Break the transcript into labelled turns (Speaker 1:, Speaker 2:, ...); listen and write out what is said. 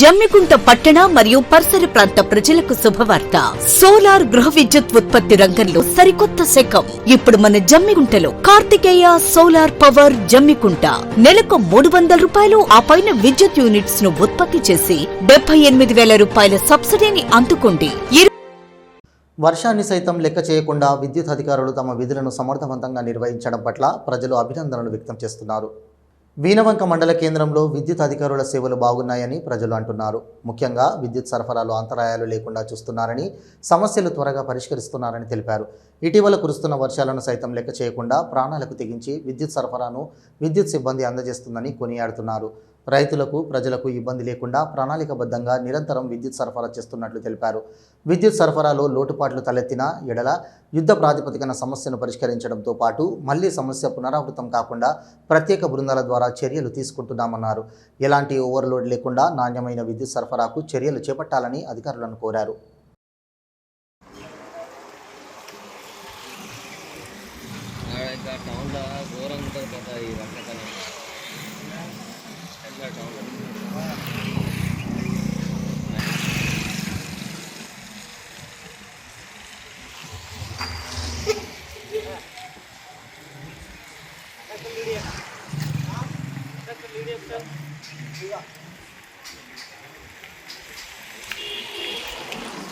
Speaker 1: జమ్మికుంట పట్టణ మరియు పరిసర ప్రాంత ప్రజలకు శుభవార్త. సోలార్ గృహ విద్యుత్ ఉత్పత్తి రంగంలో సరికొత్త శకం. ఇప్పుడు మన జమ్మికుంటలో కార్తికేయ సోలార్ పవర్ జమ్మికుంట. నెలకు మూడు వందల రూపాయలు ఆ పైన విద్యుత్ యూనిట్స్ను ఉత్పత్తి చేసి డెబ్బై ఎనిమిది వేల రూపాయల సబ్సిడీని అందుకోండి.
Speaker 2: వర్షాన్ని సైతం లెక్క చేయకుండా విద్యుత్ అధికారులు తమ విధులను సమర్థవంతంగా నిర్వహించడం పట్ల ప్రజలు అభినందనలు వ్యక్తం చేస్తున్నారు. వీనవంక మండల కేంద్రంలో విద్యుత్ అధికారుల సేవలు బాగున్నాయని ప్రజలు అంటున్నారు. ముఖ్యంగా విద్యుత్ సరఫరాలో అంతరాయాలు లేకుండా చూస్తున్నారని సమస్యలు త్వరగా పరిష్కరిస్తున్నారని తెలిపారు. ఇటీవల కురుస్తున్న వర్షాలను సైతం లెక్క చేయకుండా ప్రాణాలకు తెగించి విద్యుత్ సరఫరాను విద్యుత్ సిబ్బంది అందజేస్తుందని కొనియాడుతున్నారు. రైతులకు ప్రజలకు ఇబ్బంది లేకుండా ప్రణాళికబద్ధంగా నిరంతరం విద్యుత్ సరఫరా చేస్తున్నట్లు తెలిపారు. విద్యుత్ సరఫరాలో లోటుపాట్లు తలెత్తిన ఎడల యుద్ధ ప్రాతిపదికన సమస్యను పరిష్కరించడంతో పాటు మళ్ళీ సమస్య పునరావృతం కాకుండా ప్రత్యేక బృందాల ద్వారా చర్యలు తీసుకుంటున్నామన్నారు. ఎలాంటి ఓవర్లోడ్ లేకుండా నాణ్యమైన విద్యుత్ సరఫరాకు చర్యలు చేపట్టాలని అధికారులను కోరారు.
Speaker 3: 来搞我！哎呀！这是米，这个。